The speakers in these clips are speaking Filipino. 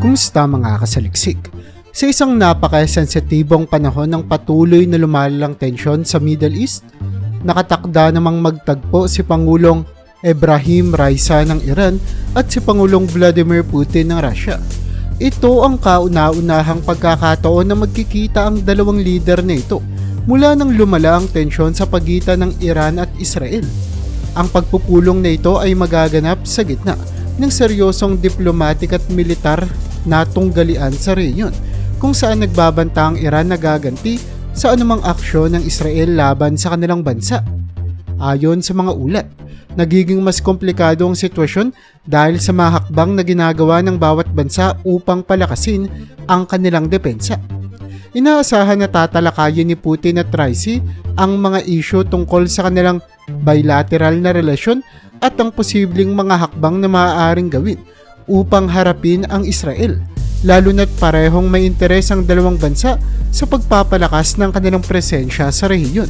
Kumusta mga kasaliksik? Sa isang napaka-sensitibong panahon ng patuloy na lumalalang tensyon sa Middle East, nakatakda namang magtagpo si Pangulong Ebrahim Raisa ng Iran at si Pangulong Vladimir Putin ng Russia. Ito ang kauna-unahang pagkakataon na magkikita ang dalawang leader na ito mula nang lumala ang tensyon sa pagitan ng Iran at Israel. Ang pagpupulong na ito ay magaganap sa gitna ng seryosong diplomatik at militar na tunggalian sa rehiyon kung saan nagbabanta ang Iran na gaganti sa anumang aksyon ng Israel laban sa kanilang bansa. Ayon sa mga ulat, nagiging mas komplikado ang sitwasyon dahil sa mga hakbang na ginagawa ng bawat bansa upang palakasin ang kanilang depensa. Inaasahan na tatalakayin ni Putin at Raisi ang mga isyu tungkol sa kanilang bilateral na relasyon at ang posibleng mga hakbang na maaaring gawin upang harapin ang Israel, lalo na't parehong may interes ang dalawang bansa sa pagpapalakas ng kanilang presensya sa rehiyon.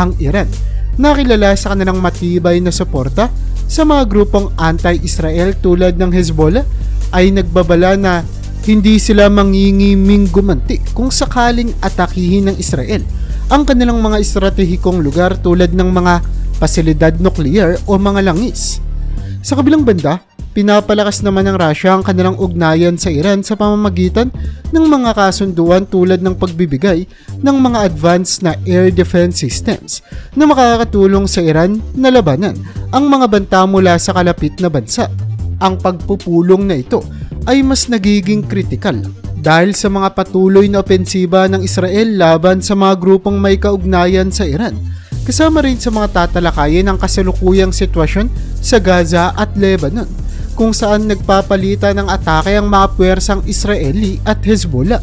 Ang Iran, nakilala sa kanilang matibay na suporta sa mga grupong anti-Israel tulad ng Hezbollah, ay nagbabala na hindi sila mangingiming gumanti kung sakaling atakihin ng Israel ang kanilang mga estratehikong lugar tulad ng mga pasilidad nuklear o mga langis. Sa kabilang banda, pinapalakas naman ng Russia ang kanilang ugnayan sa Iran sa pamamagitan ng mga kasunduan tulad ng pagbibigay ng mga advanced na air defense systems na makakatulong sa Iran na labanan ang mga banta mula sa kalapit na bansa. Ang pagpupulong na ito ay mas nagiging kritikal dahil sa mga patuloy na opensiba ng Israel laban sa mga grupong may kaugnayan sa Iran. Kasama rin sa mga tatalakayin ang kasalukuyang sitwasyon sa Gaza at Lebanon kung saan nagpapalitan ng atake ang mga puwersang Israeli at Hezbollah.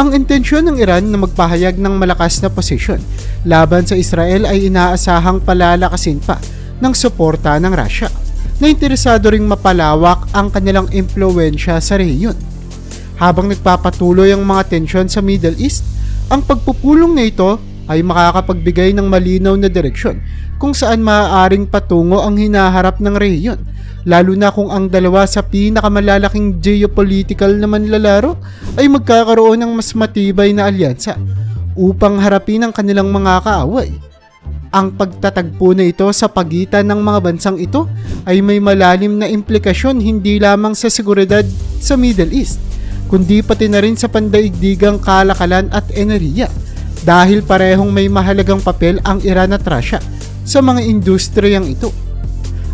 Ang intensyon ng Iran na magpahayag ng malakas na posisyon laban sa Israel ay inaasahang palalakasin pa ng suporta ng Russia na interesado ring mapalawak ang kanilang impluensya sa rehiyon. Habang nagpapatuloy ang mga tensyon sa Middle East, ang pagpupulong na ito ay makakapagbigay ng malinaw na direksyon kung saan maaaring patungo ang hinaharap ng rehiyon, lalo na kung ang dalawa sa pinakamalalaking geopolitical na manlalaro ay magkakaroon ng mas matibay na alyansa upang harapin ang kanilang mga kaaway. Ang pagtatagpo na ito sa pagitan ng mga bansang ito ay may malalim na implikasyon hindi lamang sa seguridad sa Middle East, kundi pati na rin sa pandaigdigang kalakalan at enerhiya dahil parehong may mahalagang papel ang Iran at Russia sa mga industriyang ito.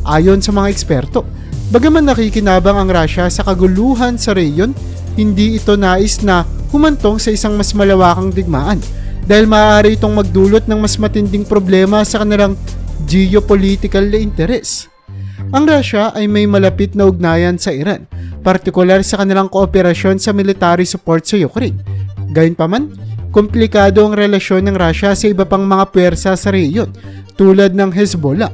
Ayon sa mga eksperto, bagaman nakikinabang ang Russia sa kaguluhan sa reyon, hindi ito nais na humantong sa isang mas malawakang digmaan dahil maaari itong magdulot ng mas matinding problema sa kanilang geopolitical na interes. Ang Russia ay may malapit na ugnayan sa Iran, partikular sa kanilang kooperasyon sa military support sa Ukraine. Gayunpaman, komplikado ang relasyon ng Russia sa iba pang mga puwersa sa rehiyon, tulad ng Hezbollah.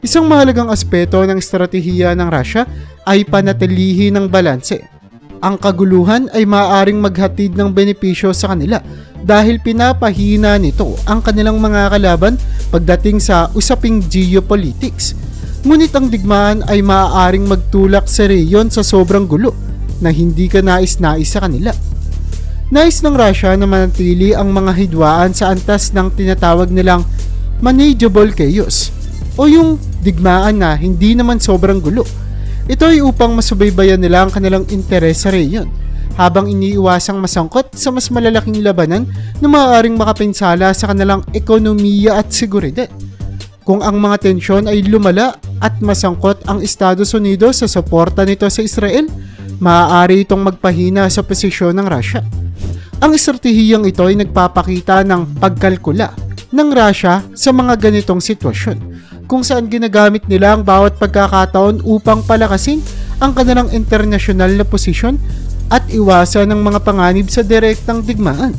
Isang mahalagang aspeto ng estratehiya ng Russia ay panatilihi ng balanse. Ang kaguluhan ay maaaring maghatid ng benepisyo sa kanila dahil pinapahina nito ang kanilang mga kalaban pagdating sa usaping geopolitics. Ngunit ang digmaan ay maaaring magtulak sa reyon sa sobrang gulo na hindi ka nais-nais sa kanila. Nais ng Russia na manatili ang mga hidwaan sa antas ng tinatawag nilang manageable chaos o yung digmaan na hindi naman sobrang gulo. Ito ay upang masubaybayan nila ang kanilang interes sa reyon habang iniiwasang masangkot sa mas malalaking labanan na maaaring makapinsala sa kanilang ekonomiya at seguridad. Kung ang mga tensyon ay lumala at masangkot ang Estados Unidos sa suporta nito sa Israel, maaari itong magpahina sa posisyon ng Russia. Ang estratehiyang ito ay nagpapakita ng pagkalkula ng Russia sa mga ganitong sitwasyon kung saan ginagamit nila ang bawat pagkakataon upang palakasin ang kanilang internasyonal na posisyon at iwasan ng mga panganib sa direktang digmaan.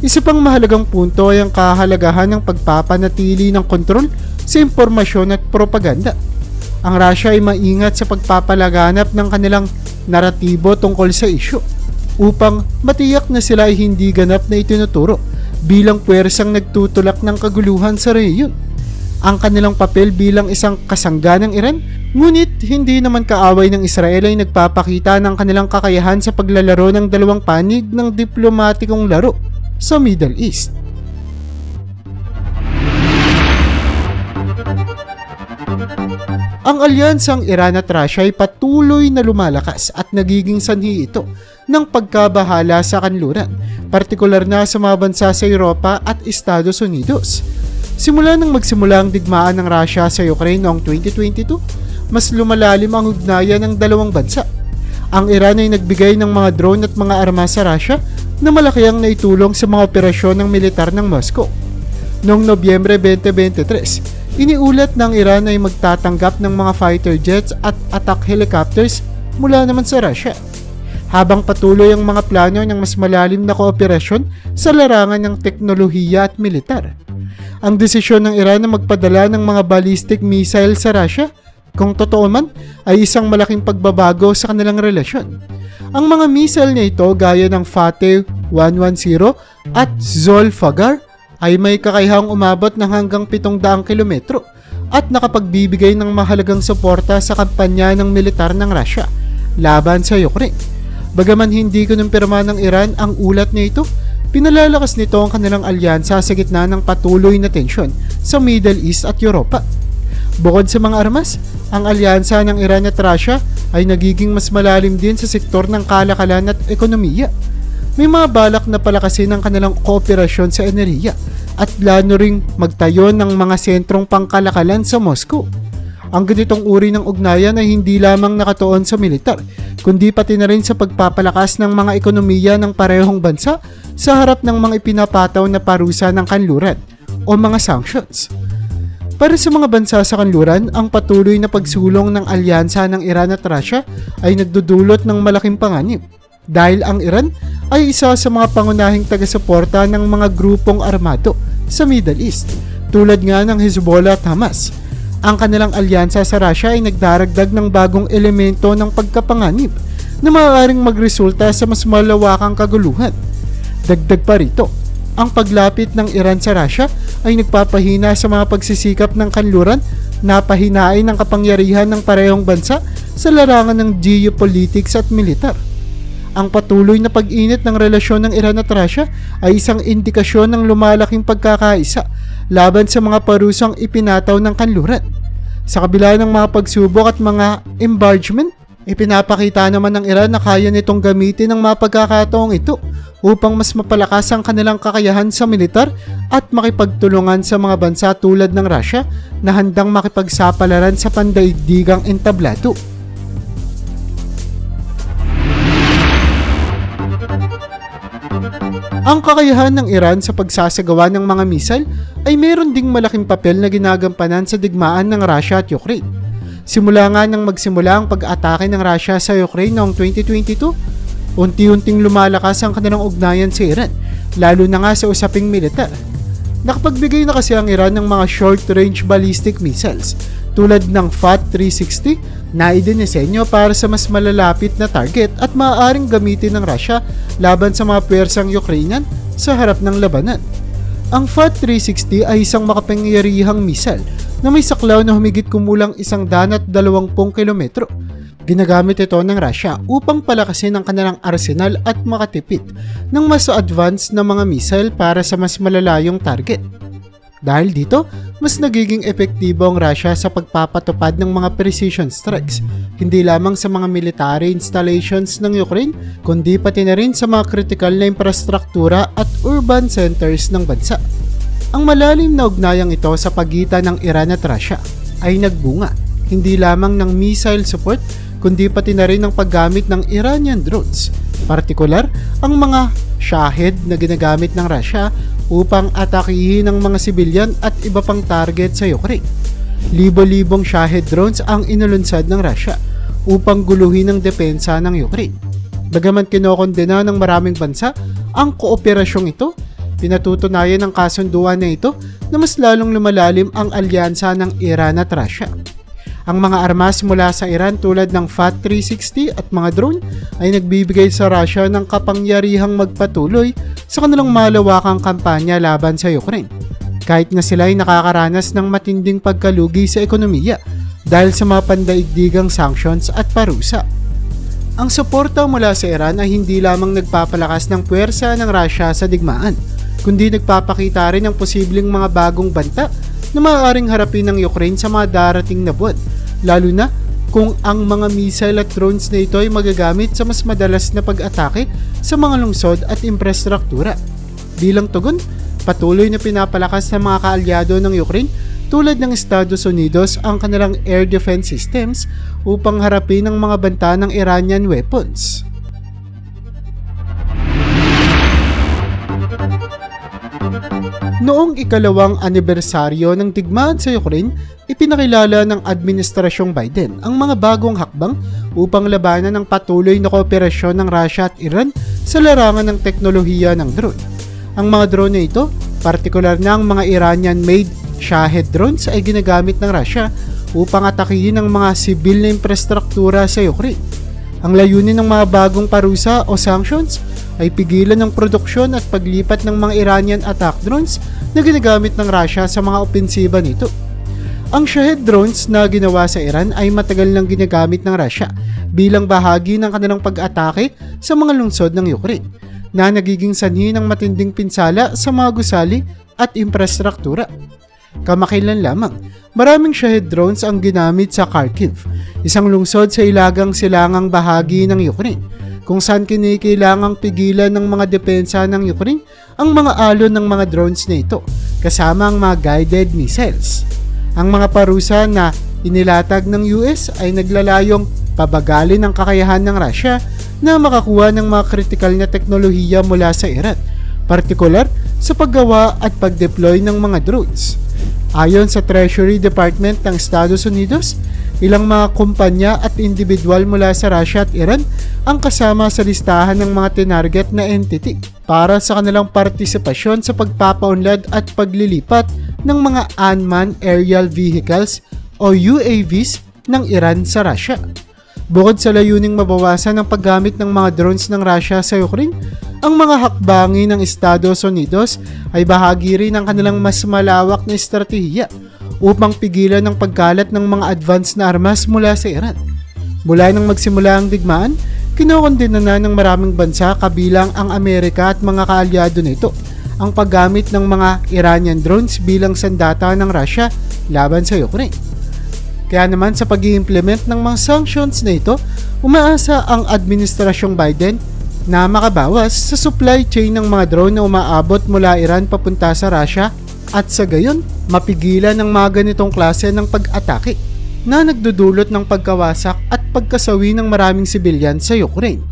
Isa pang mahalagang punto ay ang kahalagahan ng pagpapanatili ng kontrol sa impormasyon at propaganda. Ang Russia ay maingat sa pagpapalaganap ng kanilang naratibo tungkol sa isyu upang matiyak na sila ay hindi ganap na itinuturo bilang puwersang nagtutulak ng kaguluhan sa rehiyon. Ang kanilang papel bilang isang kasangga ng Iran Ngunit hindi naman kaaway ng Israel ay nagpapakita ng kanilang kakayahan sa paglalaro ng dalawang panig ng diplomatikong laro sa Middle East. Ang alyansang Iran at Russia ay patuloy na lumalakas at nagiging sanhi ito ng pagkabahala sa kanluran, partikular na sa mga bansa sa Europa at Estados Unidos. Simula nang magsimula ang digmaan ng Russia sa Ukraine noong 2022, mas lumalalim ang ugnayan ng dalawang bansa. Ang Iran ay nagbigay ng mga drone at mga armas sa Russia na malaki ang naitulong sa mga operasyon ng militar ng Moscow. Noong Nobyembre 2023, Iniulat ng Iran ay magtatanggap ng mga fighter jets at attack helicopters mula naman sa Russia. Habang patuloy ang mga plano ng mas malalim na kooperasyon sa larangan ng teknolohiya at militar. Ang desisyon ng Iran na magpadala ng mga ballistic missile sa Russia, kung totoo man, ay isang malaking pagbabago sa kanilang relasyon. Ang mga missile niya ito gaya ng Fateh 110 at Zolfagar ay may kakayahang umabot ng hanggang 700 kilometro at nakapagbibigay ng mahalagang suporta sa kampanya ng militar ng Russia laban sa Ukraine. Bagaman hindi kinumpirma ng Iran ang ulat niya ito, pinalalakas nito ang kanilang alyansa sa gitna ng patuloy na tensyon sa Middle East at Europa. Bukod sa mga armas, ang alyansa ng Iran at Russia ay nagiging mas malalim din sa sektor ng kalakalan at ekonomiya may mga balak na palakasin ang kanilang kooperasyon sa enerhiya at plano ring magtayo ng mga sentrong pangkalakalan sa Moscow. Ang ganitong uri ng ugnayan ay hindi lamang nakatuon sa militar, kundi pati na rin sa pagpapalakas ng mga ekonomiya ng parehong bansa sa harap ng mga ipinapataw na parusa ng kanluran o mga sanctions. Para sa mga bansa sa kanluran, ang patuloy na pagsulong ng alyansa ng Iran at Russia ay nagdudulot ng malaking panganib dahil ang Iran ay isa sa mga pangunahing taga-suporta ng mga grupong armado sa Middle East tulad nga ng Hezbollah at Hamas. Ang kanilang alyansa sa Russia ay nagdaragdag ng bagong elemento ng pagkapanganib na maaaring magresulta sa mas malawakang kaguluhan. Dagdag pa rito, ang paglapit ng Iran sa Russia ay nagpapahina sa mga pagsisikap ng kanluran na pahinain ng kapangyarihan ng parehong bansa sa larangan ng geopolitics at militar. Ang patuloy na pag-init ng relasyon ng Iran at Russia ay isang indikasyon ng lumalaking pagkakaisa laban sa mga parusang ipinataw ng kanluran. Sa kabila ng mga pagsubok at mga embargement, ipinapakita naman ng Iran na kaya nitong gamitin ang mga pagkakataong ito upang mas mapalakas ang kanilang kakayahan sa militar at makipagtulungan sa mga bansa tulad ng Russia na handang makipagsapalaran sa pandaigdigang entablado. Ang kakayahan ng Iran sa pagsasagawa ng mga misal ay meron ding malaking papel na ginagampanan sa digmaan ng Russia at Ukraine. Simula nga nang magsimula ang pag-atake ng Russia sa Ukraine noong 2022, unti-unting lumalakas ang kanilang ugnayan sa Iran, lalo na nga sa usaping militar. Nakapagbigay na kasi ang Iran ng mga short-range ballistic missiles tulad ng FAT-360 na idinisenyo para sa mas malalapit na target at maaaring gamitin ng Russia laban sa mga pwersang Ukrainian sa harap ng labanan. Ang FAT-360 ay isang makapangyarihang missile na may saklaw na humigit kumulang isang danat 20 kilometro. Ginagamit ito ng Russia upang palakasin ang kanilang arsenal at makatipid ng mas advanced na mga missile para sa mas malalayong target. Dahil dito, mas nagiging epektibo ang Russia sa pagpapatupad ng mga precision strikes, hindi lamang sa mga military installations ng Ukraine, kundi pati na rin sa mga critical na infrastruktura at urban centers ng bansa. Ang malalim na ugnayang ito sa pagitan ng Iran at Russia ay nagbunga, hindi lamang ng missile support, kundi pati na rin ng paggamit ng Iranian drones, partikular ang mga Shahid na ginagamit ng Russia upang atakihin ang mga sibilyan at iba pang target sa Ukraine. Libo-libong Shahed drones ang inulunsad ng Russia upang guluhin ang depensa ng Ukraine. Bagaman kinokondena ng maraming bansa ang kooperasyong ito, pinatutunayan ng kasunduan na ito na mas lalong lumalalim ang alyansa ng Iran at Russia. Ang mga armas mula sa Iran tulad ng FAT-360 at mga drone ay nagbibigay sa Russia ng kapangyarihang magpatuloy sa kanilang malawakang kampanya laban sa Ukraine. Kahit na sila ay nakakaranas ng matinding pagkalugi sa ekonomiya dahil sa mga pandaigdigang sanctions at parusa. Ang suporta mula sa Iran ay hindi lamang nagpapalakas ng puwersa ng Russia sa digmaan, kundi nagpapakita rin ng posibleng mga bagong banta na maaaring harapin ng Ukraine sa mga darating na buwan, lalo na kung ang mga missile at drones na ito ay magagamit sa mas madalas na pag-atake sa mga lungsod at infrastruktura. Bilang tugon, patuloy na pinapalakas ng mga kaalyado ng Ukraine tulad ng Estados Unidos ang kanilang air defense systems upang harapin ang mga banta ng Iranian weapons. Noong ikalawang anibersaryo ng digmaan sa Ukraine, ipinakilala ng Administrasyong Biden ang mga bagong hakbang upang labanan ang patuloy na kooperasyon ng Russia at Iran sa larangan ng teknolohiya ng drone. Ang mga drone na ito, partikular na ang mga Iranian-made Shahed drones ay ginagamit ng Russia upang atakihin ang mga sibil na infrastruktura sa Ukraine. Ang layunin ng mga bagong parusa o sanctions ay pigilan ng produksyon at paglipat ng mga Iranian attack drones na ginagamit ng Russia sa mga opensiba nito. Ang Shahed drones na ginawa sa Iran ay matagal nang ginagamit ng Russia bilang bahagi ng kanilang pag-atake sa mga lungsod ng Ukraine na nagiging sanhi ng matinding pinsala sa mga gusali at infrastruktura. Kamakailan lamang, maraming Shahed drones ang ginamit sa Kharkiv, isang lungsod sa ilagang silangang bahagi ng Ukraine, kung saan kinikailangang pigilan ng mga depensa ng Ukraine ang mga alon ng mga drones na ito, kasama ang mga guided missiles. Ang mga parusa na inilatag ng US ay naglalayong pabagalin ang kakayahan ng Russia na makakuha ng mga kritikal na teknolohiya mula sa Iran, partikular sa paggawa at pag-deploy ng mga drones. Ayon sa Treasury Department ng Estados Unidos, ilang mga kumpanya at individual mula sa Russia at Iran ang kasama sa listahan ng mga tinarget na entity para sa kanilang partisipasyon sa pagpapaunlad at paglilipat ng mga unmanned aerial vehicles o UAVs ng Iran sa Russia. Bukod sa layuning mabawasan ang paggamit ng mga drones ng Russia sa Ukraine, ang mga hakbangi ng Estados Unidos ay bahagi rin ng kanilang mas malawak na estratehiya upang pigilan ang pagkalat ng mga advanced na armas mula sa Iran. Mula nang magsimula ang digmaan, kinokondena na ng maraming bansa kabilang ang Amerika at mga kaalyado nito ang paggamit ng mga Iranian drones bilang sandata ng Russia laban sa Ukraine. Kaya naman sa pag implement ng mga sanctions na ito, umaasa ang Administrasyong Biden na makabawas sa supply chain ng mga drone na umaabot mula Iran papunta sa Russia at sa gayon mapigilan ang mga ganitong klase ng pag-atake na nagdudulot ng pagkawasak at pagkasawi ng maraming sibilyan sa Ukraine.